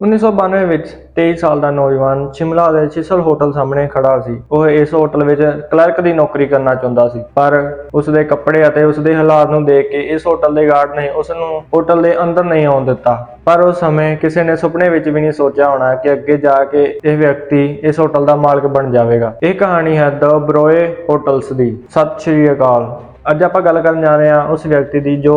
1992 ਵਿੱਚ 23 ਸਾਲ ਦਾ ਨੌਜਵਾਨ ਸ਼ਿਮਲਾ ਦੇ ਸਿਸਲ ਹੋਟਲ ਸਾਹਮਣੇ ਖੜਾ ਸੀ। ਉਹ ਇਸ ਹੋਟਲ ਵਿੱਚ ਕਲਰਕ ਦੀ ਨੌਕਰੀ ਕਰਨਾ ਚਾਹੁੰਦਾ ਸੀ, ਪਰ ਉਸ ਦੇ ਕੱਪੜੇ ਅਤੇ ਉਸ ਦੇ ਹਾਲਾਤ ਨੂੰ ਦੇਖ ਕੇ ਇਸ ਹੋਟਲ ਦੇ ਗਾਰਡ ਨੇ ਉਸ ਨੂੰ ਹੋਟਲ ਦੇ ਅੰਦਰ ਨਹੀਂ ਆਉਣ ਦਿੱਤਾ। ਪਰ ਉਸ ਸਮੇਂ ਕਿਸੇ ਨੇ ਸੁਪਨੇ ਵਿੱਚ ਵੀ ਨਹੀਂ ਸੋਚਿਆ ਹੋਣਾ ਕਿ ਅੱਗੇ ਜਾ ਕੇ ਇਹ ਵਿਅਕਤੀ ਇਸ ਹੋਟਲ ਦਾ ਮਾਲਕ ਬਣ ਜਾਵੇਗਾ। ਇਹ ਕਹਾਣੀ ਹੈ ਦ ਬਰੋਏ ਹੋਟਲਸ ਦੀ। ਸਤਿ ਸ਼੍ਰੀ ਅਕਾਲ। ਅੱਜ ਆਪਾਂ ਗੱਲ ਕਰਨ ਜਾ ਰਹੇ ਹਾਂ ਉਸ ਵਿਅਕਤੀ ਦੀ ਜੋ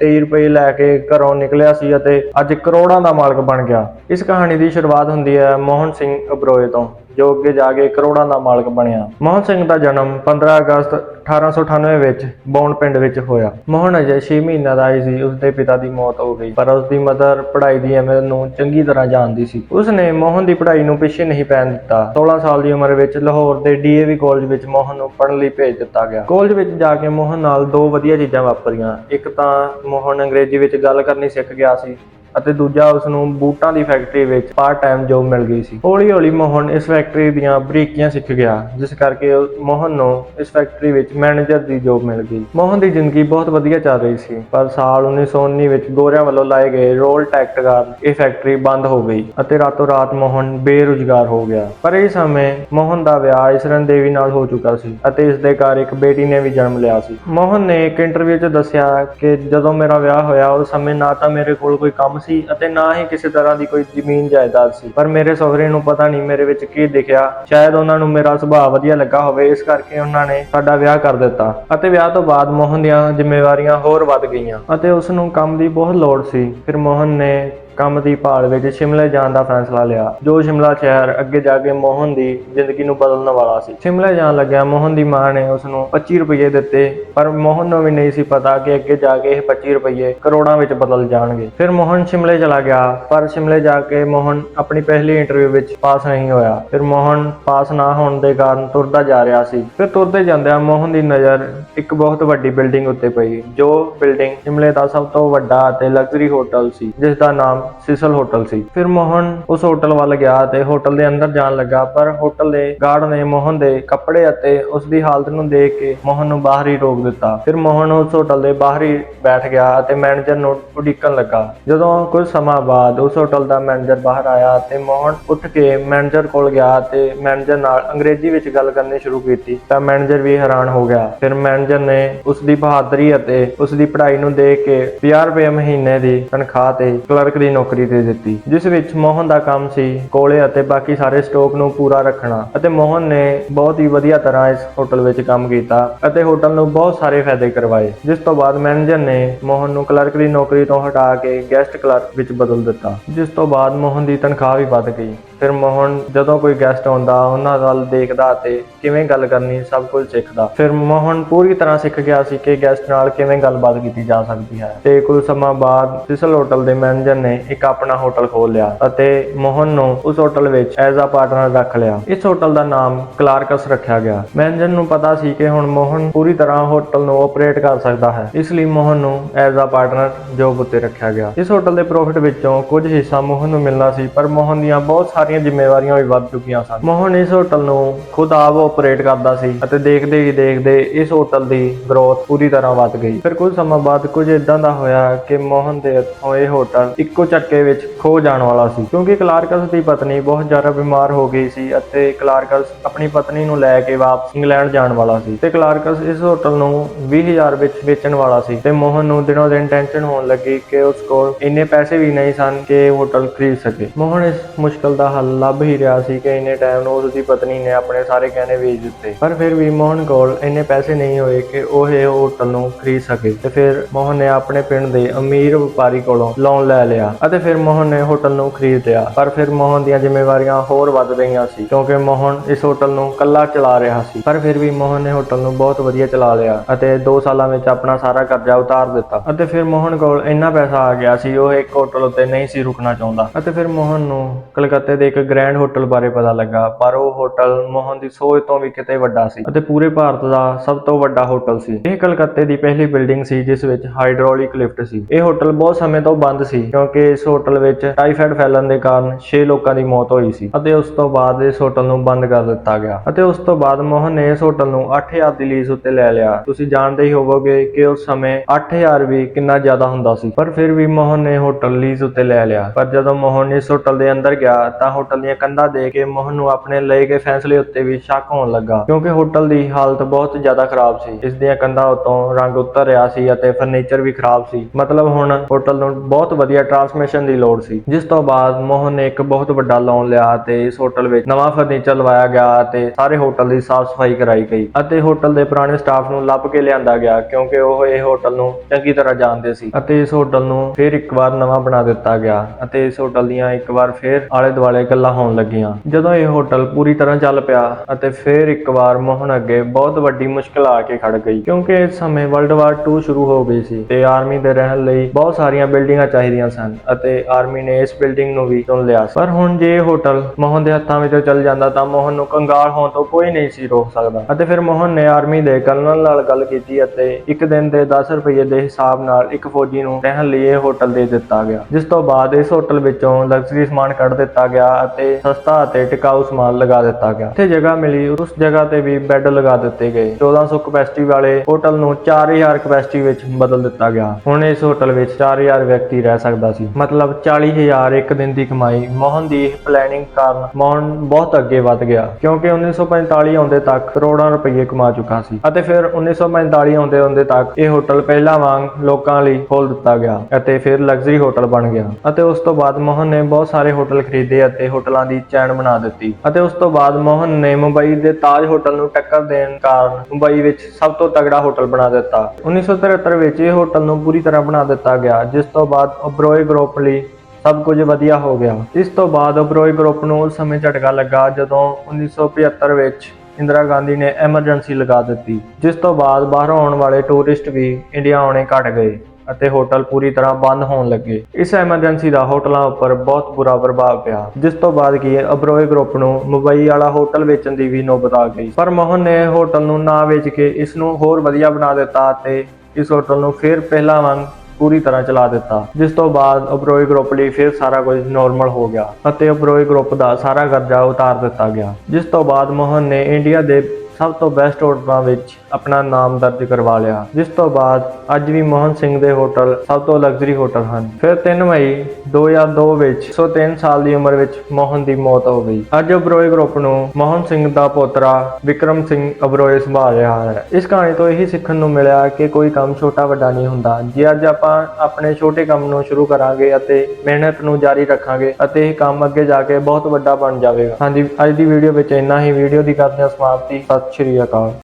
23 ਰੁਪਏ ਲੈ ਕੇ ਘਰੋਂ ਨਿਕਲਿਆ ਸੀ ਅਤੇ ਅੱਜ ਕਰੋੜਾਂ ਦਾ ਮਾਲਕ ਬਣ ਗਿਆ। ਇਸ ਕਹਾਣੀ ਦੀ ਸ਼ੁਰੂਆਤ ਹੁੰਦੀ ਹੈ ਮੋਹਨ ਸਿੰਘ ਅਬਰੋਏ ਤੋਂ। ਜੋ ਅੱਗੇ ਜਾ ਕੇ ਕਰੋੜਾਂ ਦਾ ਮਾਲਕ ਬਣਿਆ। ਮੋਹਨ ਸਿੰਘ ਦਾ ਜਨਮ 15 ਅਗਸਤ 1898 ਵਿੱਚ ਬੌਣ ਪਿੰਡ ਵਿੱਚ ਹੋਇਆ। ਮੋਹਨ ਅਜੇ 6 ਮਹੀਨਿਆਂ ਦਾ ਹੀ ਸੀ ਉਸ ਪਿਤਾ ਦੀ ਮੌਤ ਹੋ ਗਈ, ਪਰ ਉਸਦੀ ਮਦਰ ਪੜ੍ਹਾਈ ਦੀ ਅਹਿਮੀਅਤ ਨੂੰ ਚੰਗੀ ਤਰ੍ਹਾਂ ਜਾਣਦੀ ਸੀ। ਉਸਨੇ ਮੋਹਨ ਦੀ ਪੜ੍ਹਾਈ ਨੂੰ ਪਿੱਛੇ ਨਹੀਂ ਪੈਣ ਦਿੱਤਾ। 16 ਸਾਲ ਦੀ ਉਮਰ ਵਿੱਚ ਲਾਹੌਰ ਦੇ ਡੀਏਵੀ ਕਾਲਜ ਵਿੱਚ ਮੋਹਨ ਨੂੰ ਪੜ੍ਹਨ ਲਈ ਭੇਜ ਦਿੱਤਾ ਗਿਆ। ਕਾਲਜ ਵਿੱਚ ਜਾ ਕੇ ਮੋਹਨ ਨਾਲ ਦੋ ਵਧੀਆ ਚੀਜ਼ਾਂ ਵਾਪਰੀਆਂ। ਇੱਕ ਤਾਂ ਮੋਹਨ ਅੰਗਰੇਜ਼ੀ ਵਿੱਚ ਗੱਲ ਕਰਨੀ ਸਿੱਖ ਗਿਆ ਸੀ। ਅਤੇ ਦੂਜਾ ਉਸ ਨੂੰ ਬੂਟਾਂ ਦੀ ਫੈਕਟਰੀ ਵਿੱਚ ਪਾਰਟ ਟਾਈਮ ਜੋਬ ਮਿਲ ਗਈ ਸੀ। ਹੌਲੀ-ਹੌਲੀ ਮੋਹਨ ਇਸ ਫੈਕਟਰੀ ਦੀਆਂ ਬਰੀਕੀਆਂ ਸਿੱਖ ਗਿਆ, ਜਿਸ ਕਰਕੇ ਉਹ- ਮੋਹਨ ਨੂੰ ਇਸ ਫੈਕਟਰੀ ਵਿੱਚ ਮੈਨੇਜਰ ਦੀ ਜੋਬ ਮਿਲ ਗਈ। ਮੋਹਨ ਦੀ ਜ਼ਿੰਦਗੀ ਬਹੁਤ ਵਧੀਆ ਚੱਲ ਰਹੀ ਸੀ, ਪਰ ਸਾਲ 1919 ਵਿੱਚ ਗੋਰਿਆਂ ਵੱਲੋਂ ਲਾਏ ਗਏ ਰੋਲ ਟੈਕਟ ਕਾਰਨ ਇਹ ਫੈਕਟਰੀ ਬੰਦ ਹੋ ਗਈ ਅਤੇ ਰਾਤੋਂ ਰਾਤ ਮੋਹਨ ਬੇਰੁਜ਼ਗਾਰ ਹੋ ਗਿਆ। ਪਰ ਇਸ ਸਮੇਂ ਮੋਹਨ ਦਾ ਵਿਆਹ ਇਸਰਨ ਦੇਵੀ ਨਾਲ ਹੋ ਚੁੱਕਾ ਸੀ ਅਤੇ ਇਸ ਦੇ ਘਰ ਇੱਕ ਬੇਟੀ ਨੇ ਵੀ ਜਨਮ ਲਿਆ ਸੀ। ਮੋਹਨ ਨੇ ਇੱਕ ਇੰਟਰਵਿਊ 'ਚ ਦੱਸਿਆ ਕਿ ਜਦੋਂ ਮੇਰਾ ਵਿਆਹ ਹੋਇਆ, ਉਸ ਸਮੇਂ ਨਾ ਤਾਂ ਮੇਰੇ ਕੋਲ ਕੋਈ ਕੰਮ ਸੀ ਅਤੇ ਨਾ ਹੀ ਕਿਸੇ ਤਰ੍ਹਾਂ ਦੀ ਕੋਈ ਜ਼ਮੀਨ ਜਾਇਦਾਦ ਸੀ। ਪਰ ਮੇਰੇ ਸਹੁਰੇ ਨੂੰ ਪਤਾ ਨਹੀਂ ਮੇਰੇ ਵਿੱਚ ਕੀ ਦਿਖਿਆ। ਸ਼ਾਇਦ ਉਹਨਾਂ ਨੂੰ ਮੇਰਾ ਸੁਭਾਅ ਵਧੀਆ ਲੱਗਾ ਹੋਵੇ, ਇਸ ਕਰਕੇ ਉਹਨਾਂ ਨੇ ਸਾਡਾ ਵਿਆਹ ਕਰ ਦਿੱਤਾ। ਅਤੇ ਵਿਆਹ ਤੋਂ ਬਾਅਦ ਮੋਹਨ ਦੀਆਂ ਜ਼ਿੰਮੇਵਾਰੀਆਂ ਹੋਰ ਵੱਧ ਗਈਆਂ ਅਤੇ ਉਸ ਨੂੰ ਕੰਮ ਦੀ ਬਹੁਤ ਲੋੜ ਸੀ। ਫਿਰ ਮੋਹਨ ਨੇ ਕੰਮ ਦੀ ਭਾਲ ਵਿੱਚ ਸ਼ਿਮਲੇ ਜਾਣ ਦਾ ਫੈਸਲਾ ਲਿਆ। ਜੋ ਸ਼ਿਮਲਾ ਸ਼ਹਿਰ ਅੱਗੇ ਜਾ ਕੇ ਮੋਹਨ ਦੀ ਜ਼ਿੰਦਗੀ ਨੂੰ ਬਦਲਣ ਵਾਲਾ ਸੀ। ਸ਼ਿਮਲੇ ਜਾਣ ਲੱਗਿਆ ਮੋਹਨ ਦੀ ਮਾਂ ਨੇ ਉਸ ਨੂੰ 25 ਰੁਪਏ ਦਿੱਤੇ, ਪਰ ਮੋਹਨ ਨੂੰ ਵੀ ਨਹੀਂ ਸੀ ਪਤਾ ਕਿ ਅੱਗੇ ਜਾ ਕੇ ਇਹ 25 ਰੁਪਏ ਕਰੋੜਾਂ ਵਿੱਚ ਬਦਲ ਜਾਣਗੇ। ਫਿਰ ਮੋਹਨ ਸ਼ਿਮਲੇ ਚਲਾ ਗਿਆ, ਪਰ ਸ਼ਿਮਲੇ ਜਾ ਕੇ ਮੋਹਨ ਆਪਣੀ ਪਹਿਲੀ ਇੰਟਰਵਿਊ ਵਿੱਚ ਪਾਸ ਨਹੀਂ ਹੋਇਆ। ਫਿਰ ਮੋਹਨ ਪਾਸ ਨਾ ਹੋਣ ਦੇ ਕਾਰਨ ਤੁਰਦਾ ਜਾ ਰਿਹਾ ਸੀ। ਫਿਰ ਤੁਰਦੇ ਜਾਂਦਿਆਂ ਮੋਹਨ ਦੀ ਨਜ਼ਰ ਇੱਕ ਬਹੁਤ ਵੱਡੀ ਬਿਲਡਿੰਗ ਉੱਤੇ ਪਈ, ਜੋ ਬਿਲਡਿੰਗ ਸ਼ਿਮਲੇ ਦਾ ਸਭ ਤੋਂ ਵੱਡਾ ਅਤੇ ਲਗਜ਼ਰੀ ਹੋਟਲ ਸੀ, ਜਿਸ ਦਾ ਨਾਮ ਸਿਸਲ ਹੋਟਲ ਸੀ। ਫਿਰ ਮੋਹਨ ਉਸ ਹੋਟਲ ਵੱਲ ਗਿਆ ਤੇ ਹੋਟਲ ਦੇ ਅੰਦਰ ਜਾਣ ਲੱਗਾ, ਪਰ ਹੋਟਲ ਦੇ ਗਾਰਡ ਨੇ ਮੋਹਨ ਦੇ ਕੱਪੜੇ ਅਤੇ ਉਸ ਦੀ ਹਾਲਤ ਨੂੰ ਦੇਖ ਕੇ ਮੋਹਨ ਨੂੰ ਬਾਹਰ ਹੀ ਰੋਕ ਦਿੱਤਾ। ਫਿਰ ਮੋਹਨ ਉਸ ਹੋਟਲ ਦੇ ਬਾਹਰ ਹੀ ਬੈਠ ਗਿਆ ਅਤੇ ਮੈਨੇਜਰ ਨੂੰ ਉਡੀਕਣ ਲੱਗਾ। ਜਦੋਂ ਕੁਝ ਸਮਾਂ ਬਾਅਦ ਉਸ ਹੋਟਲ ਦਾ ਮੈਨੇਜਰ ਬਾਹਰ ਆਇਆ ਤੇ ਮੋਹਨ ਉੱਠ ਕੇ ਮੈਨੇਜਰ ਕੋਲ ਗਿਆ ਤੇ ਮੈਨੇਜਰ ਨਾਲ ਅੰਗਰੇਜ਼ੀ ਵਿੱਚ ਗੱਲ ਕਰਨੀ ਸ਼ੁਰੂ ਕੀਤੀ ਤਾਂ ਮੈਨੇਜਰ ਵੀ ਹੈਰਾਨ ਹੋ ਗਿਆ। ਫਿਰ ਮੈਨੇਜਰ ਨੇ ਉਸ ਦੀ ਬਹਾਦਰੀ ਅਤੇ ਉਸ ਦੀ ਪੜ੍ਹਾਈ ਨੂੰ ਦੇਖ ਕੇ 50 ਰੁਪਏ ਮਹੀਨੇ ਦੀ ਤਨਖਾਹ ਤੇ ਕਲਰਕ ਦੀ ਨੌਕਰੀ ਦੇ ਦਿੱਤੀ, ਜਿਸ ਵਿੱਚ ਮੋਹਨ ਦਾ ਕੰਮ ਸੀ ਕੋਲੇ ਅਤੇ ਬਾਕੀ ਸਾਰੇ ਸਟਾਕ ਨੂੰ ਪੂਰਾ ਰੱਖਣਾ। ਅਤੇ ਮੋਹਨ ਨੇ ਬਹੁਤ ਹੀ ਵਧੀਆ ਤਰ੍ਹਾਂ ਇਸ ਹੋਟਲ ਵਿੱਚ ਕੰਮ ਕੀਤਾ ਅਤੇ ਹੋਟਲ ਨੂੰ ਬਹੁਤ ਸਾਰੇ ਫਾਇਦੇ ਕਰਵਾਏ, ਜਿਸ ਤੋਂ ਬਾਅਦ ਮੈਨੇਜਰ ਨੇ ਮੋਹਨ ਨੂੰ ਕਲਰਕ ਦੀ ਨੌਕਰੀ ਤੋਂ ਹਟਾ ਕੇ ਗੈਸਟ ਕਲਰਕ ਵਿੱਚ ਬਦਲ ਦਿੱਤਾ, ਜਿਸ ਤੋਂ ਬਾਅਦ ਮੋਹਨ ਦੀ ਤਨਖਾਹ ਵੀ ਵੱਧ ਗਈ। ਫਿਰ ਮੋਹਨ ਜਦੋਂ ਕੋਈ ਗੈਸਟ ਆਉਂਦਾ, ਉਹਨਾਂ ਵੱਲ ਦੇਖਦਾ ਤੇ ਕਿਵੇਂ ਗੱਲ ਕਰਨੀ ਸਭ ਕੁਝ ਸਿੱਖਦਾ। ਫਿਰ ਮੋਹਨ ਪੂਰੀ ਤਰ੍ਹਾਂ ਸਿੱਖ ਗਿਆ ਸੀ ਕਿ ਗੈਸਟ ਨਾਲ ਕਿਵੇਂ ਗੱਲਬਾਤ ਕੀਤੀ ਜਾ ਸਕਦੀ ਹੈ। ਤੇ ਕੁਝ ਸਮਾਂ ਬਾਅਦ ਸਿਸਲ ਹੋਟਲ ਦੇ ਮੈਨੇਜਰ ਨੇ ਇੱਕ ਆਪਣਾ ਹੋਟਲ ਖੋਲ ਲਿਆ ਅਤੇ ਮੋਹਨ ਨੂੰ ਉਸ ਹੋਟਲ ਵਿੱਚ ਐਜ਼ ਅ ਪਾਰਟਨਰ ਰੱਖ ਲਿਆ। ਇਸ ਹੋਟਲ ਦਾ ਨਾਮ ਕਲਾਰਕਸ ਰੱਖਿਆ ਗਿਆ। ਮੈਨੇਜਰ ਨੂੰ ਪਤਾ ਸੀ ਕਿ ਹੁਣ ਮੋਹਨ ਪੂਰੀ ਤਰ੍ਹਾਂ ਹੋਟਲ ਨੂੰ ਆਪਰੇਟ ਕਰ ਸਕਦਾ ਹੈ। ਇਸ ਲਈ ਮੋਹਨ ਨੂੰ ਐਜ਼ ਅ ਪਾਰਟਨਰ ਜੋਬ ਉੱਤੇ ਰੱਖਿਆ ਗਿਆ। ਇਸ ਹੋਟਲ ਦੇ ਪ੍ਰੋਫਿਟ ਵਿੱਚੋਂ ਕੁਝ ਹਿੱਸਾ ਮੋਹਨ ਨੂੰ ਮਿਲਣਾ ਸੀ, ਪਰ ਮੋਹਨ ਦੀਆਂ ਬਹੁਤ ਸਾਰੀਆਂ ਜ਼ਿੰਮੇਵਾਰੀਆਂ ਵੀ ਵੱਧ ਚੁੱਕੀਆਂ ਸਨ। ਮੋਹਨ ਇਸ ਹੋਟਲ ਨੂੰ ਖੁਦ ਆਪ ਆਪਰੇਟ ਕਰਦਾ ਸੀ ਅਤੇ ਦੇਖਦੇ ਹੀ ਦੇਖਦੇ ਇਸ ਹੋਟਲ ਦੀ ਗਰੋਥ ਪੂਰੀ ਤਰ੍ਹਾਂ ਵੱਧ ਗਈ। ਫਿਰ ਕੁਝ ਸਮਾਂ ਬਾਅਦ ਕੁਝ ਇਦਾਂ ਦਾ ਹੋਇਆ ਕਿ ਮੋਹਨ ਦੇ ਹੱਥੋਂ ਇਹ ਹੋਟਲ ਇੱਕੋ ਝਟਕੇ ਵਿੱਚ ਖੋ ਜਾਣ ਵਾਲਾ ਸੀ। ਕਿਉਂਕਿ ਕਲਾਰਕਸ ਦੀ ਪਤਨੀ ਬਹੁਤ ਜ਼ਿਆਦਾ ਬਿਮਾਰ ਹੋ ਗਈ ਸੀ ਅਤੇ ਕਲਾਰਕਸ ਆਪਣੀ ਪਤਨੀ ਨੂੰ ਲੈ ਕੇ ਵਾਪਸ ਇੰਗਲੈਂਡ ਜਾਣ ਵਾਲਾ ਸੀ ਤੇ ਕਲਾਰਕਸ ਇਸ ਹੋਟਲ ਨੂੰ 20000 ਵਿੱਚ ਵੇਚਣ ਵਾਲਾ ਸੀ ਤੇ ਮੋਹਨ ਨੂੰ ਦਿਨੋ ਦਿਨ ਟੈਨਸ਼ਨ ਹੋਣ ਲੱਗੀ ਕਿ ਉਸ ਕੋਲ ਇੰਨੇ ਪੈਸੇ ਵੀ ਨਹੀਂ ਸਨ ਕਿ ਹੋਟਲ ਖਰੀਦ ਸਕੇ। ਮੋਹਨ ਇਸ ਮੁਸ਼ਕਲ ਦਾ ਹੱਲ ਲੱਭ ਹੀ ਰਿਹਾ ਸੀ ਕਿ ਇੰਨੇ ਟਾਈਮ ਨੂੰ ਉਸ ਦੀ ਪਤਨੀ ਨੇ ਆਪਣੇ ਸਾਰੇ ਗਹਿਣੇ ਵੇਚ ਦਿੱਤੇ। ਪਰ ਫਿਰ ਵੀ ਮੋਹਨ ਕੋਲ ਇੰਨੇ ਪੈਸੇ ਨਹੀਂ ਹੋਏ ਕਿ ਉਹ ਇਹ ਹੋਟਲ ਨੂੰ ਖਰੀਦ ਸਕੇ ਤੇ ਫਿਰ ਮੋਹਨ ਨੇ ਆਪਣੇ ਪਿੰਡ ਦੇ ਅਮੀਰ ਵਪਾਰੀ ਕੋਲੋਂ ਲੋਨ ਲੈ ਲਿਆ। ਅਤੇ ਫਿਰ ਮੋਹਨ ਨੇ ਹੋਟਲ ਨੂੰ ਖਰੀਦ ਲਿਆ ਪਰ ਫਿਰ ਮੋਹਨ ਦੀਆਂ ਜ਼ਿੰਮੇਵਾਰੀਆਂ ਹੋਰ ਵੱਧ ਰਹੀਆਂ ਸੀ, ਕਿਉਂਕਿ ਮੋਹਨ ਇਸ ਹੋਟਲ ਨੂੰ ਇਕੱਲਾ ਚਲਾ ਰਿਹਾ ਸੀ। ਪਰ ਫਿਰ ਵੀ ਮੋਹਨ ਨੇ ਹੋਟਲ ਨੂੰ ਬਹੁਤ ਵਧੀਆ ਚਲਾ ਲਿਆ ਅਤੇ 2 ਸਾਲਾਂ ਵਿੱਚ ਆਪਣਾ ਸਾਰਾ ਕਰਜ਼ਾ ਉਤਾਰ ਦਿੱਤਾ। ਅਤੇ ਫਿਰ ਮੋਹਨ ਕੋਲ ਇੰਨਾ ਪੈਸਾ ਆ ਗਿਆ ਸੀ, ਉਹ ਇੱਕ ਹੋਟਲ ਉੱਤੇ ਨਹੀਂ ਸੀ ਰੁਕਣਾ ਚਾਹੁੰਦਾ। ਅਤੇ ਫਿਰ ਮੋਹਨ ਨੂੰ ਕਲਕੱਤੇ ਦੇ ਇੱਕ ਗ੍ਰੈਂਡ ਹੋਟਲ ਬਾਰੇ ਪਤਾ ਲੱਗਾ, ਪਰ ਉਹ ਹੋਟਲ ਮੋਹਨ ਦੀ ਸੋਚ ਤੋਂ ਵੀ ਕਿਤੇ ਵੱਡਾ ਸੀ ਅਤੇ ਪੂਰੇ ਭਾਰਤ ਦਾ ਸਭ ਤੋਂ ਵੱਡਾ ਹੋਟਲ ਸੀ। ਇਹ ਕਲਕੱਤੇ ਦੀ ਪਹਿਲੀ ਬਿਲਡਿੰਗ ਸੀ, ਜਿਸ ਵਿੱਚ ਹਾਈਡ੍ਰੋਲਿਕ ਲਿਫਟ ਸੀ। ਇਹ ਹੋਟਲ ਬਹੁਤ ਸਮੇਂ ਤੋਂ ਬੰਦ ਸੀ, ਕਿਉਂਕਿ ਇਸ ਹੋਟਲ ਵਿੱਚ ਟਾਈਫਾਇਡ ਫੈਲਣ ਦੇ ਕਾਰਨ 6 ਲੋਕਾਂ ਦੀ ਮੌਤ ਹੋਈ ਸੀ ਅਤੇ ਉਸ ਤੋਂ ਬਾਅਦ ਇਸ ਹੋਟਲ ਨੂੰ ਬੰਦ ਕਰ ਦਿੱਤਾ ਗਿਆ ਅਤੇ ਉਸ ਤੋਂ ਬਾਅਦ ਮੋਹਨ ਨੇ ਇਸ ਹੋਟਲ ਨੂੰ 8000 ਦੀ ਲੀਜ਼ ਉੱਤੇ ਲੈ ਲਿਆ। ਤੁਸੀਂ ਜਾਣਦੇ ਹੀ ਹੋਵੋਗੇ ਕਿ ਉਸ ਸਮੇਂ 8000 ਵੀ ਕਿੰਨਾ ਜ਼ਿਆਦਾ ਹੁੰਦਾ ਸੀ, ਪਰ ਫਿਰ ਵੀ ਮੋਹਨ ਨੇ ਹੋਟਲ ਲੀਜ਼ ਉੱਤੇ ਲੈ ਲਿਆ। ਪਰ ਜਦੋਂ ਮੋਹਨ ਇਸ ਹੋਟਲ ਦੇ ਅੰਦਰ ਗਿਆ ਤਾਂ ਹੋਟਲ ਦੀਆਂ ਕੰਧਾਂ ਦੇਖ ਕੇ ਮੋਹਨ ਨੂੰ ਆਪਣੇ ਲਏ ਗਏ ਫੈਸਲੇ ਉੱਤੇ ਵੀ ਸ਼ੱਕ ਹੋਣ ਲੱਗਾ, ਕਿਉਂਕਿ ਹੋਟਲ ਦੀ ਹਾਲਤ ਬਹੁਤ ਜ਼ਿਆਦਾ ਖਰਾਬ ਸੀ। ਇਸ ਦੀਆਂ ਕੰਧਾਂ ਉੱਤੋਂ ਰੰਗ ਉਤਰ ਰਿਹਾ ਸੀ ਅਤੇ ਫਰਨੀਚਰ ਵੀ ਖਰਾਬ ਸੀ। ਮਤਲਬ ਹੁਣ ਹੋਟਲ ਨੂੰ ਬਹੁਤ ਵਧੀਆ ਟਰਾਂਸਫਰਮੇਸ਼ਨ ਦੀ ਲੋੜ ਸੀ। ਜਿਸ ਤੋਂ ਬਾਅਦ ਮੋਹਨ ਨੇ ਇੱਕ ਬਹੁਤ ਵੱਡਾ ਲੋਨ ਲਿਆ ਅਤੇ ਇਸ ਹੋਟਲ ਵਿੱਚ ਨਵਾਂ ਫਰਨੀਚਰ ਲਵਾਇਆ ਗਿਆ ਅਤੇ ਸਾਰੇ ਹੋਟਲ ਦੀ ਸਾਫ਼ ਸਫ਼ਾਈ ਕਰਾਈ ਗਈ ਅਤੇ ਹੋਟਲ ਦੇ ਪੁਰਾਣੇ ਸਟਾਫ ਨੂੰ ਲੱਭ ਕੇ ਲਿਆਂਦਾ ਗਿਆ ਕਿਉਂਕਿ ਉਹ ਇਹ ਹੋਟਲ ਨੂੰ ਚੰਗੀ ਤਰ੍ਹਾਂ ਜਾਣਦੇ ਸੀ ਅਤੇ ਇਸ ਹੋਟਲ ਨੂੰ ਫਿਰ ਇੱਕ ਵਾਰ ਨਵਾਂ ਬਣਾ ਦਿੱਤਾ ਗਿਆ ਅਤੇ ਇਸ ਹੋਟਲ ਦੀਆਂ ਇੱਕ ਵਾਰ ਫਿਰ ਆਲੇ ਦੁਆਲੇ ਗੱਲਾਂ ਹੋਣ ਲੱਗੀਆਂ। ਜਦੋਂ ਇਹ ਹੋਟਲ ਪੂਰੀ ਤਰ੍ਹਾਂ ਚੱਲ ਪਿਆ ਅਤੇ ਫਿਰ ਇੱਕ ਵਾਰ ਮੋਹਨ ਅੱਗੇ ਬਹੁਤ ਵੱਡੀ ਮੁਸ਼ਕਲ ਆ ਕੇ ਖੜ ਗਈ ਕਿਉਂਕਿ ਇਸ ਸਮੇਂ ਵਰਲਡ ਵਾਰ 2 ਸ਼ੁਰੂ ਹੋ ਗਈ ਸੀ ਤੇ ਆਰਮੀ ਦੇ ਰਹਿਣ ਲਈ ਬਹੁਤ ਸਾਰੀਆਂ ਬਿਲਡਿੰਗਾਂ ਚਾਹੀਦੀਆਂ ਸਨ। ਅਤੇ ਆਰਮੀ ਨੇ ਇਸ ਬਿਲਡਿੰਗ ਨੂੰ ਵੀ ਚੁਣ ਲਿਆ ਪਰ ਹੁਣ ਜੇ ਹੋਟਲ ਮੋਹਨ ਦੇ ਹੱਥਾਂ ਵਿੱਚੋਂ ਚੱਲ ਜਾਂਦਾ ਤਾਂ ਮੋਹਨ ਨੂੰ ਕੰਗਾਲ ਹੋਣ ਤੋਂ ਕੋਈ ਨਹੀਂ ਸੀ ਰੋਕ ਸਕਦਾ। ਅਤੇ ਫਿਰ ਮੋਹਨ ਨੇ ਆਰਮੀ ਦੇ ਕਰਨਲ ਨਾਲ ਗੱਲ ਕੀਤੀ ਅਤੇ ਇੱਕ ਦਿਨ ਦੇ 10 ਰੁਪਏ ਦੇ ਹਿਸਾਬ ਨਾਲ ਇੱਕ ਫੌਜੀ ਨੂੰ ਰਹਿਣ ਲਈ ਇਹ ਹੋਟਲ ਦੇ ਦਿੱਤਾ ਗਿਆ। ਜਿਸ ਤੋਂ ਬਾਅਦ ਇਸ ਹੋਟਲ ਵਿੱਚੋਂ ਲਗਜ਼ਰੀ ਸਮਾਨ ਕੱਢ ਦਿੱਤਾ ਗਿਆ ਅਤੇ ਸਸਤਾ ਅਤੇ ਟਿਕਾਊ ਸਮਾਨ ਲਗਾ ਦਿੱਤਾ ਗਿਆ। ਇੱਥੇ ਜਗ੍ਹਾ ਮਿਲੀ, ਉਸ ਜਗ੍ਹਾ ਤੇ ਵੀ ਬੈੱਡ ਲਗਾ ਦਿੱਤੇ ਗਏ। 1400 ਕਪੈਸਿਟੀ ਵਾਲੇ ਹੋਟਲ ਨੂੰ 4000 ਕਪੈਸਿਟੀ ਵਿੱਚ ਬਦਲ ਦਿੱਤਾ ਗਿਆ। ਹੁਣ ਇਸ ਹੋਟਲ ਵਿੱਚ 4000 ਵਿਅਕਤੀ ਰਹਿ ਸਕਦਾ ਸੀ। ਮਤਲਬ 40000 ਇੱਕ ਦਿਨ ਦੀ ਕਮਾਈ। ਮੋਹਨ ਦੀ ਇਹ ਪਲੈਨਿੰਗ ਕਾਰਨ ਮੋਹਨ ਬਹੁਤ ਅੱਗੇ ਵੱਧ ਗਿਆ, ਕਿਉਂਕਿ 1945 ਆਉਂਦੇ ਤੱਕ ਕਰੋੜਾਂ ਰੁਪਏ ਕਮਾ ਚੁੱਕਾ ਸੀ ਅਤੇ ਫਿਰ 1945 ਆਉਂਦੇ ਆਉਂਦੇ ਤੱਕ ਇਹ ਹੋਟਲ ਪਹਿਲਾਂ ਵਾਂਗ ਲੋਕਾਂ ਲਈ ਖੋਲ ਦਿੱਤਾ ਗਿਆ ਅਤੇ ਫਿਰ ਲਗਜ਼ਰੀ ਹੋਟਲ ਬਣ ਗਿਆ। ਅਤੇ ਉਸ ਤੋਂ ਬਾਅਦ ਮੋਹਨ ਨੇ ਬਹੁਤ ਸਾਰੇ ਹੋਟਲ ਖਰੀਦੇ ਅਤੇ ਹੋਟਲਾਂ ਦੀ ਚੈਨ ਬਣਾ ਦਿੱਤੀ। ਅਤੇ ਉਸ ਤੋਂ ਬਾਅਦ ਮੋਹਨ ਨੇ ਮੁੰਬਈ ਦੇ ਤਾਜ ਹੋਟਲ ਨੂੰ ਟੱਕਰ ਦੇਣ ਕਾਰਨ ਮੁੰਬਈ ਵਿੱਚ ਸਭ ਤੋਂ ਤਗੜਾ ਹੋਟਲ ਬਣਾ ਦਿੱਤਾ। 1973 ਵਿੱਚ ਇਹ ਹੋਟਲ ਨੂੰ ਪੂਰੀ ਤਰ੍ਹਾਂ ਬਣਾ ਦਿੱਤਾ ਗਿਆ, ਜਿਸ ਤੋਂ ਬਾਅਦ ਓਬਰੋਏ ਗਰੁੱਪ ਲਈ ਸਭ ਕੁਝ ਵਧੀਆ ਹੋ ਗਿਆ। ਇਸ ਤੋਂ ਬਾਅਦ ਓਬਰੋਏ ਗਰੁੱਪ ਨੂੰ ਉਸ ਸਮੇਂ ਝਟਕਾ ਲੱਗਾ ਜਦੋਂ 1975 ਵਿੱਚ ਇੰਦਰਾ ਗਾਂਧੀ ਨੇ ਐਮਰਜੈਂਸੀ ਲਗਾ ਦਿੱਤੀ, ਜਿਸ ਤੋਂ ਬਾਅਦ ਬਾਹਰੋਂ ਆਉਣ ਵਾਲੇ ਟੂਰਿਸਟ ਵੀ ਇੰਡੀਆ ਆਉਣੇ ਘਟ ਗਏ ਅਤੇ ਹੋਟਲ ਪੂਰੀ ਤਰ੍ਹਾਂ ਬੰਦ ਹੋਣ ਲੱਗੇ। ਇਸ ਐਮਰਜੈਂਸੀ ਦਾ ਹੋਟਲਾਂ ਉੱਪਰ ਬਹੁਤ ਬੁਰਾ ਪ੍ਰਭਾਵ ਪਿਆ, ਜਿਸ ਤੋਂ ਬਾਅਦ ਕੀ ਅਬਰੋਏ ਗਰੁੱਪ ਨੂੰ ਮੁੰਬਈ ਵਾਲਾ ਹੋਟਲ ਵੇਚਣ ਦੀ ਵੀ ਨੌਬਤ ਆ ਗਈ। ਪਰ ਮੋਹਨ ਨੇ ਹੋਟਲ ਨੂੰ ਨਾ ਵੇਚ ਕੇ ਇਸ ਨੂੰ ਹੋਰ ਵਧੀਆ ਬਣਾ ਦਿੱਤਾ ਅਤੇ ਇਸ ਹੋਟਲ ਨੂੰ ਫਿਰ ਪਹਿਲਾਂ ਵਾਂਗ ਪੂਰੀ ਤਰ੍ਹਾਂ ਚਲਾ ਦਿੱਤਾ। ਜਿਸ ਤੋਂ ਬਾਅਦ ਅਬਰੋਏ ਗਰੁੱਪ ਲਈ ਫਿਰ ਸਾਰਾ ਕੁਝ ਨਾਰਮਲ ਹੋ ਗਿਆ ਅਤੇ ਅਬਰੋਏ ਗਰੁੱਪ ਦਾ ਸਾਰਾ ਕਰਜ਼ਾ ਉਤਾਰ ਦਿੱਤਾ ਗਿਆ। ਜਿਸ ਤੋਂ ਬਾਅਦ ਮੋਹਨ ਨੇ ਇੰਡੀਆ ਦੇ ਸਭ ਤੋਂ ਬੈਸਟ ਹੋਟਲਾਂ ਵਿੱਚ ਆਪਣਾ ਨਾਮ ਦਰਜ ਕਰਵਾ ਲਿਆ। ਜਿਸ ਤੋਂ ਬਾਅਦ ਅੱਜ ਵੀ ਮੋਹਨ ਸਿੰਘ ਦੇ ਹੋਟਲ ਸਭ ਤੋਂ ਲਗਜ਼ਰੀ ਹੋਟਲ ਹਨ। ਫਿਰ 3 ਮਈ 2002 ਵਿੱਚ 103 ਸਾਲ ਦੀ ਉਮਰ ਵਿੱਚ ਮੋਹਨ ਦੀ ਮੌਤ ਹੋ ਗਈ। ਅੱਜ ਅਬਰੋਏ ਗਰੁੱਪ ਨੂੰ ਮੋਹਨ ਸਿੰਘ ਦਾ ਪੋਤਰਾ ਵਿਕਰਮ ਸਿੰਘ ਅਬਰੋਏ ਸੰਭਾਲ ਰਿਹਾ ਹੈ। ਇਸ ਕਹਾਣੀ ਤੋਂ ਇਹੀ ਸਿੱਖਣ ਨੂੰ ਮਿਲਿਆ ਕਿ ਕੋਈ ਕੰਮ ਛੋਟਾ ਵੱਡਾ ਨਹੀਂ ਹੁੰਦਾ। ਜੇ ਅੱਜ ਆਪਾਂ ਆਪਣੇ ਛੋਟੇ ਕੰਮ ਨੂੰ ਸ਼ੁਰੂ ਕਰਾਂਗੇ ਅਤੇ ਮਿਹਨਤ ਨੂੰ ਜਾਰੀ ਰੱਖਾਂਗੇ ਅਤੇ ਇਹ ਕੰਮ ਅੱਗੇ ਜਾ ਕੇ ਬਹੁਤ ਵੱਡਾ ਬਣ ਜਾਵੇਗਾ। ਹਾਂਜੀ, ਅੱਜ ਦੀ ਵੀਡੀਓ ਵਿੱਚ ਇੰਨਾ ਹੀ। ਵੀਡੀਓ ਦੀ ਕਰਦੇ ਹਾਂ ਸਮਾਪਤੀ। ਸਤਿ ਸ਼੍ਰੀ ਅਕਾਲ।